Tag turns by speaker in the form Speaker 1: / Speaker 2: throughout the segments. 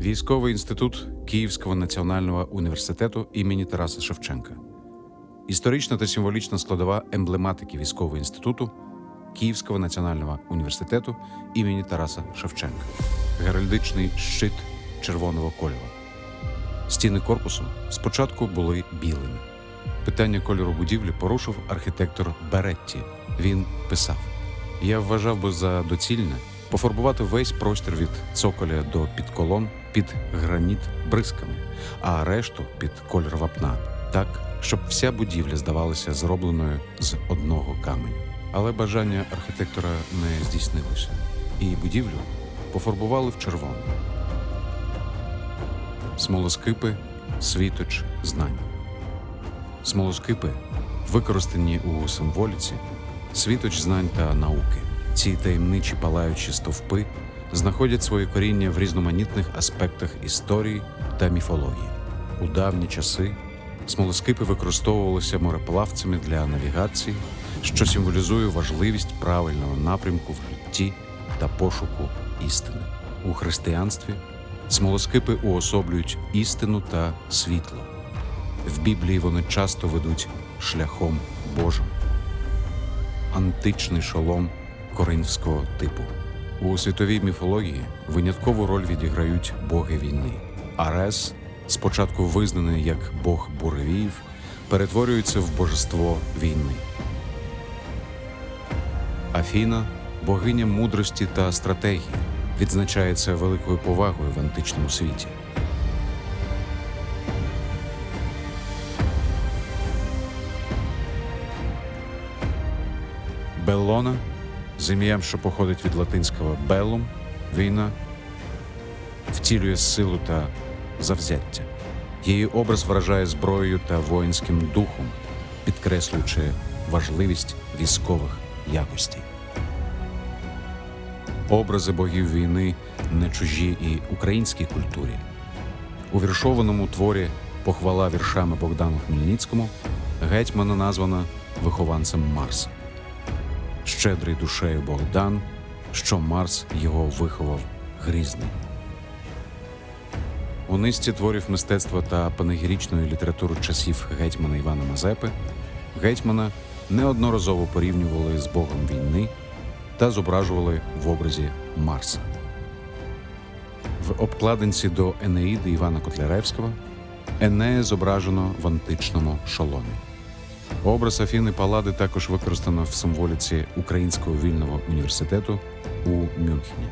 Speaker 1: Військовий інститут Київського національного університету імені Тараса Шевченка. Історична та символічна складова емблематики військового інституту Київського національного університету імені Тараса Шевченка. Геральдичний щит червоного кольору. Стіни корпусу спочатку були білими. Питання кольору будівлі порушив архітектор Беретті. Він писав: Я вважав би за доцільне пофарбувати весь простір від цоколя до підколон під граніт бризками, а решту під кольор вапна, так, щоб вся будівля здавалася зробленою з одного каменю. Але бажання архітектора не здійснилося, і будівлю пофарбували в червону. Смолоскипи, світоч знань. Смолоскипи, використані у символіці, світоч знань та науки. Ці таємничі палаючі стовпи знаходять своє коріння в різноманітних аспектах історії та міфології. У давні часи смолоскипи використовувалися мореплавцями для навігації, що символізує важливість правильного напрямку в житті та пошуку істини. У християнстві смолоскипи уособлюють істину та світло. В Біблії вони часто ведуть шляхом Божим. Античний шолом коринфського типу. У світовій міфології виняткову роль відіграють боги війни. Арес, спочатку визнаний як бог буревіїв, перетворюється в божество війни. Афіна, богиня мудрості та стратегії, відзначається великою повагою в античному світі. Беллона з ім'ям, що походить від латинського беллум, війна, втілює силу та завзяття. Її образ вражає зброєю та воїнським духом, підкреслюючи важливість військових якостей. Образи богів війни не чужі і українській культурі. У віршованому творі Похвала віршами Богдану Хмельницькому гетьмана названа вихованцем Марса. Щедрий душею Богдан, що Марс його виховав грізний. У низці творів мистецтва та панегірічної літератури часів гетьмана Івана Мазепи гетьмана неодноразово порівнювали з Богом війни та зображували в образі Марса. В обкладинці до Енеїди Івана Котляревського Енея зображено в античному шоломі. Образ Афіни Палади також використано в символіці Українського вільного університету у Мюнхені.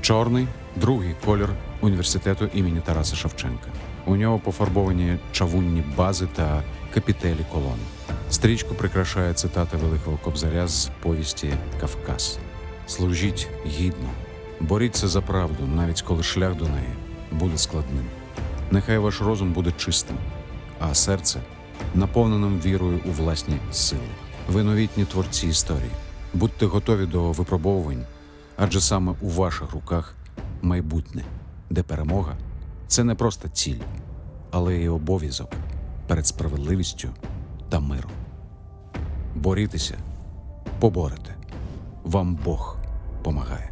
Speaker 1: Чорний другий колір університету імені Тараса Шевченка. У нього пофарбовані чавунні бази та капітелі колон. Стрічку прикрашає цитата Великого Кобзаря з повісті Кавказ. Служіть гідно, боріться за правду, навіть коли шлях до неї буде складним. Нехай ваш розум буде чистим, а серце наповненим вірою у власні сили. Ви новітні творці історії. Будьте готові до випробовувань, адже саме у ваших руках майбутнє, де перемога це не просто ціль, але й обов'язок перед справедливістю та миром. Борітеся, поборете. Вам Бог помагає.